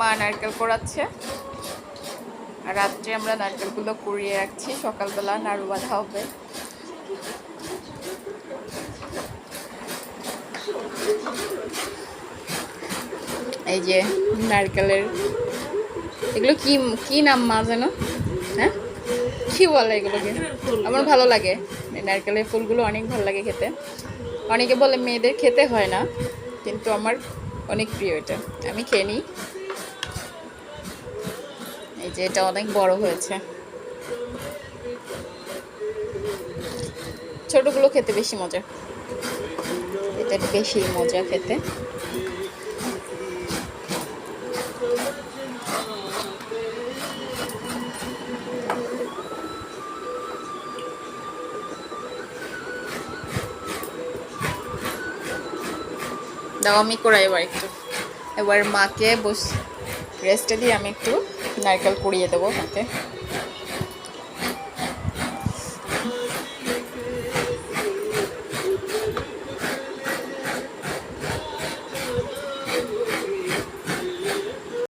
মা নারকেল কোড়াচ্ছে। রাত্রে আমরা নারকেলগুলো কুড়িয়ে রাখছি, সকালবেলা নাড়ু বাঁধা হবে। এই যে নারকেলের, এগুলো কি কি নাম মা যেন? হ্যাঁ? কি বলে এগুলোকে? আমার ভালো লাগে। নারকেলের ফুলগুলো অনেক ভালো লাগে খেতে। অনেকে বলে মেয়েদের খেতে হয় না, কিন্তু আমার অনেক প্রিয় এটা। আমি খেয়ে নিই। যে এটা অনেক বড় হয়েছে। ছোটগুলো খেতে বেশি মজা। এটা বেশি মজা খেতে। দাও, আমি করাই এবার একটু। এবার মাকে বস রেস্টে দিয়ে আমি একটু নারকেল কুড়িয়ে দেবো মাকে